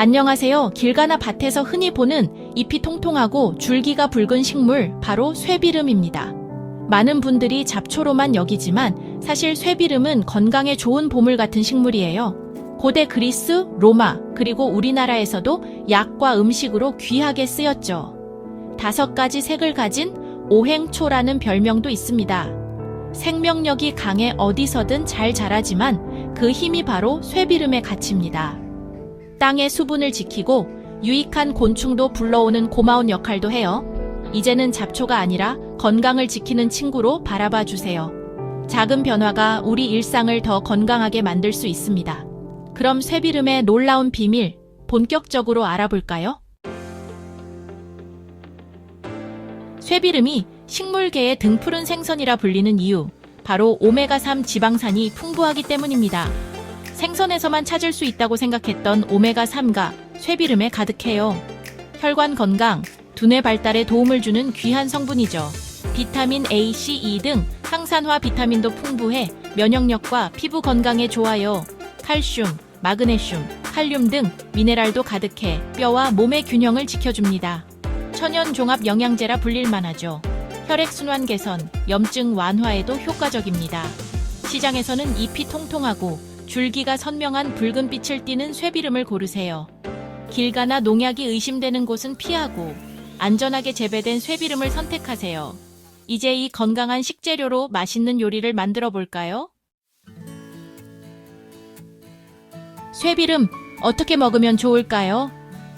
안녕하세요. 길 가나 밭에서 흔히 보는 잎이 통통하고 줄기가 붉은 식물, 바로 쇠비름입니다. 많은 분들이 잡초로만 여기지만 사실 쇠비름은 건강에 좋은 보물 같은 식물이에요. 고대 그리스, 로마, 그리고 우리나라에서도 약과 음식으로 귀하게 쓰였죠. 다섯 가지 색을 가진 오행초라는 별명도 있습니다. 생명력이 강해 어디서든 잘 자라지만 그 힘이 바로 쇠비름의 가치입니다. 땅의 수분을 지키고 유익한 곤충도 불러오는 고마운 역할도 해요. 이제는 잡초가 아니라 건강을 지키는 친구로 바라봐 주세요. 작은 변화가 우리 일상을 더 건강하게 만들 수 있습니다. 그럼 쇠비름의 놀라운 비밀 본격적으로 알아볼까요? 쇠비름이 식물계의 등푸른 생선이라 불리는 이유, 바로 오메가3 지방산이 풍부하기 때문입니다. 생선에서만 찾을 수 있다고 생각했던 오메가3가 쇠비름에 가득해요. 혈관 건강, 두뇌 발달에 도움을 주는 귀한 성분이죠. 비타민 A, C, E 등 항산화 비타민도 풍부해 면역력과 피부 건강에 좋아요. 칼슘, 마그네슘, 칼륨 등 미네랄도 가득해 뼈와 몸의 균형을 지켜줍니다. 천연 종합 영양제라 불릴만 하죠. 혈액 순환 개선, 염증 완화에도 효과적입니다. 시장에서는 잎이 통통하고 줄기가 선명한 붉은 빛을 띠는 쇠비름을 고르세요. 길 가나 농약이 의심되는 곳은 피하고 안전하게 재배된 쇠비름을 선택하세요. 이제 이 건강한 식재료로 맛있는 요리를 만들어 볼까요? 쇠비름 어떻게 먹으면 좋을까요?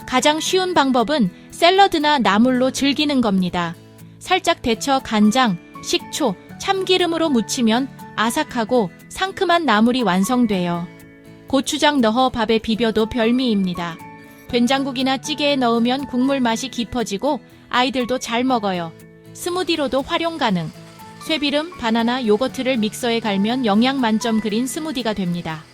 가장 쉬운 방법은 샐러드나 나물로 즐기는 겁니다. 살짝 데쳐 간장, 식초, 참기름으로 무치면 아삭하고 상큼한 나물이 완성돼요. 고추장 넣어 밥에 비벼도 별미입니다. 된장국이나 찌개에 넣으면 국물 맛이 깊어지고 아이들도 잘 먹어요. 스무디로도 활용 가능. 쇠비름, 바나나, 요거트를 믹서에 갈면 영양 만점 그린 스무디가 됩니다.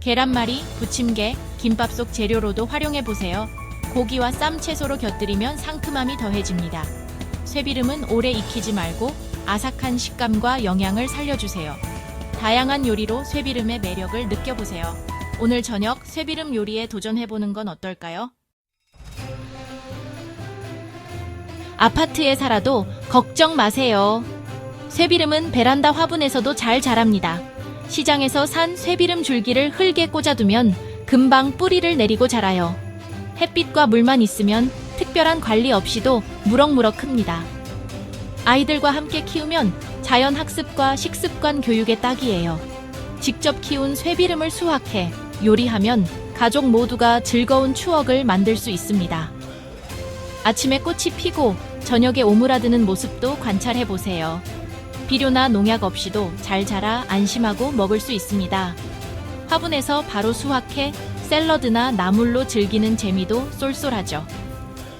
계란말이, 부침개, 김밥 속 재료로도 활용해 보세요. 고기와 쌈 채소로 곁들이면 상큼함이 더해집니다. 쇠비름은 오래 익히지 말고 아삭한 식감과 영양을 살려주세요. 다양한 요리로 쇠비름의 매력을 느껴보세요. 오늘 저녁 쇠비름 요리에 도전해보는 건 어떨까요? 아파트에 살아도 걱정 마세요. 쇠비름은 베란다 화분에서도 잘 자랍니다. 시장에서 산 쇠비름 줄기를 흙에 꽂아두면 금방 뿌리를 내리고 자라요. 햇빛과 물만 있으면 특별한 관리 없이도 무럭무럭 큽니다. 아이들과 함께 키우면 자연 학습과 식습관 교육의 딱이에요. 직접 키운 쇠비름을 수확해 요리하면 가족 모두가 즐거운 추억을 만들 수 있습니다. 아침에 꽃이 피고 저녁에 오므라드는 모습도 관찰해 보세요. 비료나 농약 없이도 잘 자라 안심하고 먹을 수 있습니다. 화분에서 바로 수확해 샐러드나 나물로 즐기는 재미도 쏠쏠하죠.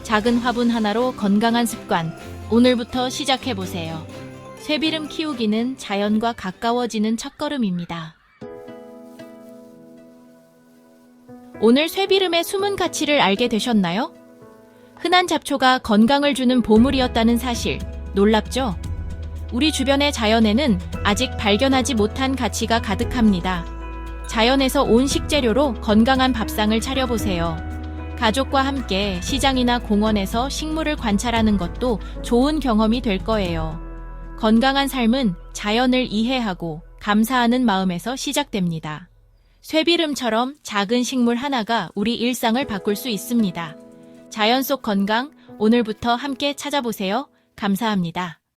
작은 화분 하나로 건강한 습관, 오늘부터 시작해 보세요. 쇠비름 키우기는 자연과 가까워지는 첫걸음입니다. 오늘 쇠비름의 숨은 가치를 알게 되셨나요? 흔한 잡초가 건강을 주는 보물이었다는 사실 놀랍죠? 우리 주변의 자연에는 아직 발견하지 못한 가치가 가득합니다. 자연에서 온 식재료로 건강한 밥상을 차려보세요. 가족과 함께 시장이나 공원에서 식물을 관찰하는 것도 좋은 경험이 될 거예요. 건강한 삶은 자연을 이해하고 감사하는 마음에서 시작됩니다. 쇠비름처럼 작은 식물 하나가 우리 일상을 바꿀 수 있습니다. 자연 속 건강, 오늘부터 함께 찾아보세요. 감사합니다.